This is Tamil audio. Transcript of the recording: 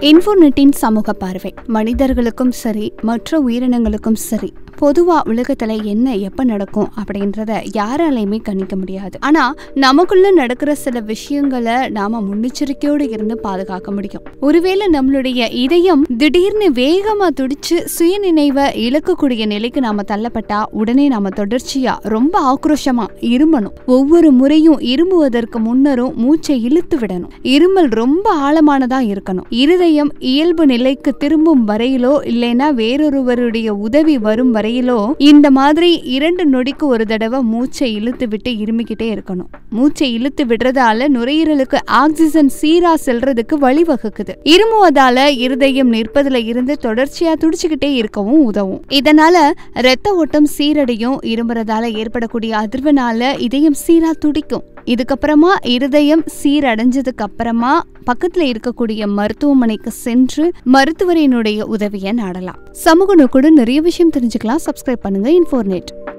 இன்ஃபோநெட்டின் சமூக பார்வை. மனிதர்களுக்கும் சரி மற்ற உயிரினங்களுக்கும் சரி. பொதுவா உலகத்துல என்ன எப்ப நடக்கும் அப்படின்றத யாராலையுமே கணிக்க முடியாது. ஆனா நமக்குள்ள நடக்கிற சில விஷயங்களை நாம முன்னெச்சரிக்கையோடு இருந்து பாதுகாக்க முடியும். ஒருவேளை நம்மளுடைய இதயம் திடீர்னு வேகமா துடிச்சு சுயநினைவை இழக்கக்கூடிய நிலைக்கு நாம தள்ளப்பட்டா உடனே நாம தொடர்ச்சியா ரொம்ப ஆக்ரோஷமா இருமணும். ஒவ்வொரு முறையும் இருமுவதற்கு முன்னரும் மூச்சை இழுத்து விடணும். இருமல் ரொம்ப ஆழமானதா இருக்கணும். இருதயம் இயல்பு நிலைக்கு திரும்பும் வரையிலோ இல்லைன்னா வேறொருவருடைய உதவி வரும் வரையிலோ இந்த மாதிரி இரண்டு நொடிக்கு ஒரு தடவை மூச்சை இழுத்து விட்டு இருமிக்கிட்டே இருக்கணும். மூச்சை இழுத்து விடுறதால நுரையீரலுக்கு ஆக்சிஜன் சீரா செல்றதுக்கு வழிவகுக்குது. இருமுவதால இருதயம் நிற்பதுல இருந்து தொடர்ச்சியா துடிச்சுக்கிட்டே இருக்கவும் உதவும். இதனால ரத்த ஓட்டம் சீரடையும் இருமுறதால ஏற்படக்கூடிய அதிர்வுனால இதயம் சீரா துடிக்கும். இதுக்கப்புறமா இருதயம் சீரடைஞ்சதுக்கு அப்புறமா பக்கத்துல இருக்கக்கூடிய மருத்துவமனைக்கு சென்று மருத்துவரினுடைய உதவியை நாடலாம். சமூக நோக்கோடு நிறைய விஷயம் தெரிஞ்சுக்கலாம். சப்ஸ்கிரைப் பண்ணுங்க. இன்ஃபோர்நெட்